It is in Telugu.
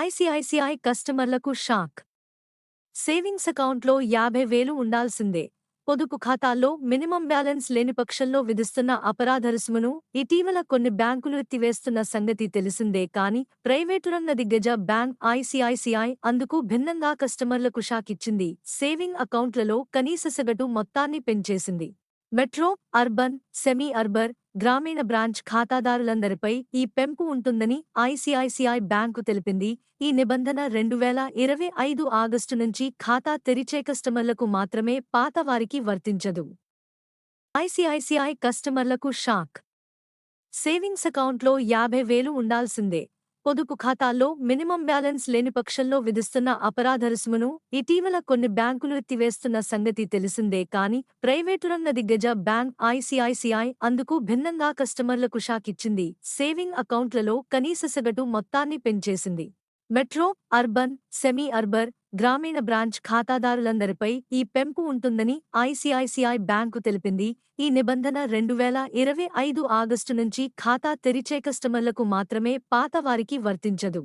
ఐసిఐసిఐ కస్టమర్లకు షాక్. సేవింగ్స్ అకౌంట్లో యాభై వేలు ఉండాల్సిందే. పొదుపు ఖాతాల్లో మినిమం బ్యాలెన్స్ లేని పక్షంలో విధిస్తున్న అపరాధ రుసుమును ఇటీవల కొన్ని బ్యాంకులు ఎత్తివేస్తున్న సంగతి తెలిసిందే కానీ ప్రైవేటు రంగ దిగ్గజ బ్యాంక్ ఐసిఐసిఐ అందుకు భిన్నంగా కస్టమర్లకు షాక్ ఇచ్చింది. సేవింగ్ అకౌంట్లలో కనీస సగటు మొత్తాన్ని పెంచేసింది. మెట్రో అర్బన్ సెమీ అర్బర్ గ్రామీణ బ్రాంచ్ ఖాతాదారులందరిపై ఈ పెంపు ఉంటుందని ఐసిఐసిఐ బ్యాంకు తెలిపింది. ఈ నిబంధన రెండు వేల ఇరవై ఐదు ఆగస్టు నుంచి ఖాతా తెరిచే కస్టమర్లకు మాత్రమే పాత వారికి వర్తించదు. ఐసిఐసిఐ కస్టమర్లకు షాక్. సేవింగ్స్ అకౌంట్లో యాభై వేలు ఉండాల్సిందే. పొదుపు ఖాతాల్లో మినిమం బ్యాలెన్స్ లేని పక్షంలో విధిస్తున్న అపరాధ రుసుమును ఇటీవల కొన్ని బ్యాంకులు ఎత్తివేస్తున్న సంగతి తెలిసిందే కానీ ప్రైవేటు రంగ దిగ్గజ బ్యాంక్ ఐసిఐసిఐ అందుకు భిన్నంగా కస్టమర్లకు షాకిచ్చింది సేవింగ్ అకౌంట్లలో కనీస సగటు మొత్తాన్ని పెంచేసింది. మెట్రో అర్బన్ సెమీ అర్బర్ గ్రామీణ బ్రాంచ్ ఖాతాదారులందరిపై ఈ పెంపు ఉంటుందని ఐసిఐసిఐ బ్యాంకు తెలిపింది. ఈ నిబంధన రెండు వేల ఇరవై ఐదు ఆగస్టు నుంచి ఖాతా తెరిచే కస్టమర్లకు మాత్రమే పాత వారికి వర్తించదు.